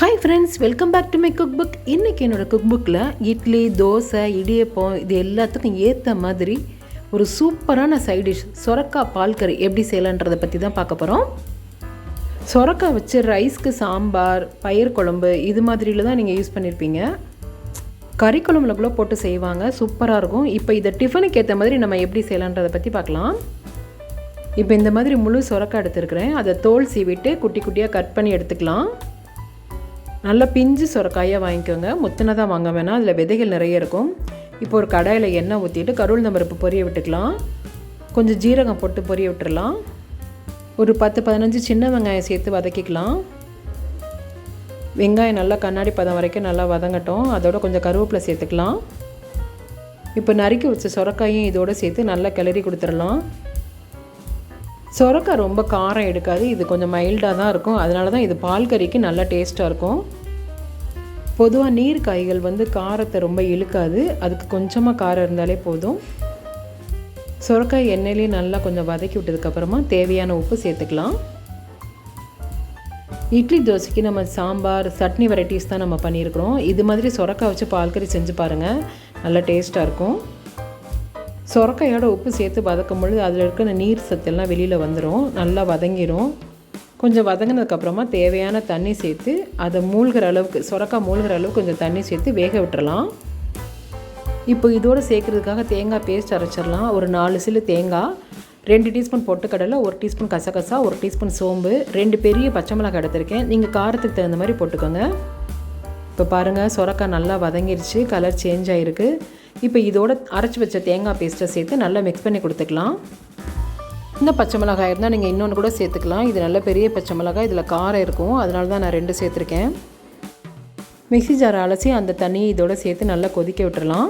Hi friends welcome back to my cook book இன்றைக்கி என்னோடய cook புக்கில் இட்லி தோசை இடியப்பம் இது எல்லாத்துக்கும் ஏற்ற மாதிரி ஒரு சூப்பரான சைட் டிஷ் சொரக்காய் பால்கறி எப்படி செய்யலான்றதை பற்றி தான் பார்க்க போகிறோம் சொரக்காய் வச்சு ரைஸ்க்கு சாம்பார் பயிர் குழம்பு இது மாதிரியில் தான் நீங்கள் யூஸ் பண்ணியிருப்பீங்க கறி குழம்புல கூட போட்டு செய்வாங்க சூப்பராக இருக்கும். இப்போ இதை டிஃபனுக்கு ஏற்ற மாதிரி நம்ம எப்படி செய்யலான்றதை பற்றி பார்க்கலாம். இப்போ இந்த மாதிரி முழு சொரக்காய் எடுத்துருக்கிறேன். அதை தோல் சீவிட்டு குட்டி குட்டியாக கட் பண்ணி எடுத்துக்கலாம். நல்லா பிஞ்சு சொரக்காயாக வாங்கிக்கோங்க. முத்தினதாக வாங்க வேணாம். அதில் விதைகள் நிறைய இருக்கும். இப்போ ஒரு கடாயில் எண்ணெய் ஊற்றிட்டு கருள் நம்பருப்பு பொரிய விட்டுக்கலாம். கொஞ்சம் ஜீரகம் போட்டு பொரிய விட்டுடலாம் ஒரு பத்து பதினஞ்சு சின்ன வெங்காயம் சேர்த்து வதக்கிக்கலாம். வெங்காயம் நல்லா கண்ணாடி பதம் வரைக்கும் நல்லா வதங்கட்டும். அதோட கொஞ்சம் கருவேப்பிலை சேர்த்துக்கலாம். இப்போ நறுக்கி வச்ச சொரக்காயும் இதோடு சேர்த்து நல்லா கிளறி கொடுத்துடலாம். சொரக்காய் ரொம்ப காரம் எடுக்காது. இது கொஞ்சம் மைல்டாக தான் இருக்கும். அதனால தான் இது பால் கறிக்கு நல்லா டேஸ்ட்டாக இருக்கும். பொதுவாக நீர் காய்கள் வந்து காரத்தை ரொம்ப இழுக்காது. அதுக்கு கொஞ்சமாக காரம் இருந்தாலே போதும். சுரக்காய் எண்ணெயிலேயே நல்லா கொஞ்சம் வதக்கி விட்டதுக்கப்புறமா தேவையான உப்பு சேர்த்துக்கலாம். இட்லி தோசைக்கு நம்ம சாம்பார் சட்னி வெரைட்டிஸ் தான் நம்ம பண்ணியிருக்கிறோம். இது மாதிரி சுரக்காய் வச்சு பால்கறி செஞ்சு பாருங்கள் நல்லா டேஸ்ட்டாக இருக்கும். சுரக்காயோட உப்பு சேர்த்து வதக்கும் பொழுது அதில் இருக்கிற நீர் சத்தெல்லாம் வெளியில் வந்துடும் நல்லா வதங்கிடும் கொஞ்சம் வதங்கினதுக்கப்புறமா தேவையான தண்ணி சேர்த்து அதை மூழ்கிற அளவுக்கு சுரக்கா மூழ்கிற அளவுக்கு கொஞ்சம் தண்ணி சேர்த்து வேக விட்டுறலாம். இப்போ இதோடு சேர்க்குறதுக்காக தேங்காய் பேஸ்ட் அரைச்சிடலாம். ஒரு நாலு சில்லு தேங்காய் ரெண்டு டீஸ்பூன் பொட்டுக்கடலை ஒரு டீஸ்பூன் கசகசா ஒரு டீஸ்பூன் சோம்பு ரெண்டு பெரிய பச்சை மிளகாய் எடுத்திருக்கேன். நீங்கள் காரத்துக்கு தகுந்த மாதிரி போட்டுக்கோங்க. இப்போ பாருங்கள் சுரக்காய் நல்லா வதங்கிருச்சு கலர் சேஞ்ச் ஆகிருக்கு இப்போ இதோட அரைச்சி வச்ச தேங்காய் பேஸ்ட்டை சேர்த்து நல்லா மிக்ஸ் பண்ணி கொடுத்துக்கலாம். இந்த பச்சை மிளகாய் இருந்தால் நீங்கள் இன்னொன்று கூட சேர்த்துக்கலாம். இது நல்ல பெரிய பச்சை மிளகாய். இதில் காரம் இருக்கும். அதனால தான் நான் ரெண்டு சேர்த்துருக்கேன். மிக்சி ஜாரை அலசி அந்த தண்ணியை இதோடு சேர்த்து நல்லா கொதிக்க விட்டுறலாம்.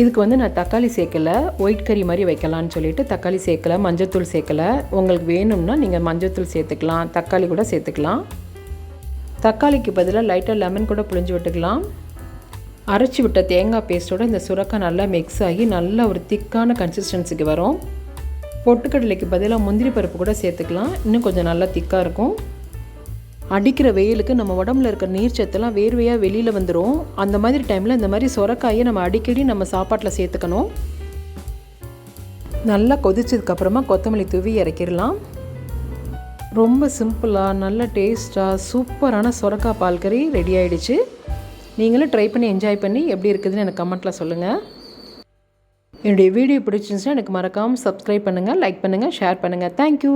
இதுக்கு வந்து நான் தக்காளி சேர்க்கலை. ஒயிட் கறி மாதிரி வைக்கலான்னு சொல்லிட்டு தக்காளி சேர்க்கலை. மஞ்சத்தூள் சேர்க்கலை. உங்களுக்கு வேணும்னா நீங்கள் மஞ்சத்தூள் சேர்த்துக்கலாம். தக்காளி கூட சேர்த்துக்கலாம். தக்காளிக்கு பதிலாக லைட்டாக லெமன் கூட புழிஞ்சு விட்டுக்கலாம். அரைச்சி விட்ட தேங்காய் பேஸ்ட்டோட இந்த சுரக்காய் நல்லா மிக்ஸ் ஆகி நல்ல ஒரு திக்கான கன்சிஸ்டன்சிக்கு வரும். பொட்டுக்கடலைக்கு பதிலாக முந்திரி பருப்பு கூட சேர்த்துக்கலாம். இன்னும் கொஞ்சம் நல்லா திக்காக இருக்கும். அடிக்கிற வெயிலுக்கு நம்ம உடம்புல இருக்கிற நீர்ச்சத்தெல்லாம் வேர்வையாக வெளியில் வந்துடும் அந்த மாதிரி டைமில் இந்த மாதிரி சொரக்காயை நம்ம அடிக்கடி நம்ம சாப்பாட்டில் சேர்த்துக்கணும். நல்லா கொதிச்சதுக்கப்புறமா கொத்தமல்லி தூவி இறக்கிடலாம். ரொம்ப சிம்பிளாக நல்ல டேஸ்ட்டாக சூப்பரான சொரக்காய் பால்கறி ரெடி ஆகிடுச்சு நீங்களும் ட்ரை பண்ணி என்ஜாய் பண்ணி எப்படி இருக்குதுன்னு எனக்கு கமெண்ட்டில் சொல்லுங்கள் என்னுடைய வீடியோ பிடிச்சிருந்துச்சுன்னா எனக்கு மறக்காமல் சப்ஸ்கிரைப் பண்ணுங்கள் லைக் பண்ணுங்கள் ஷேர் பண்ணுங்கள் தேங்க்யூ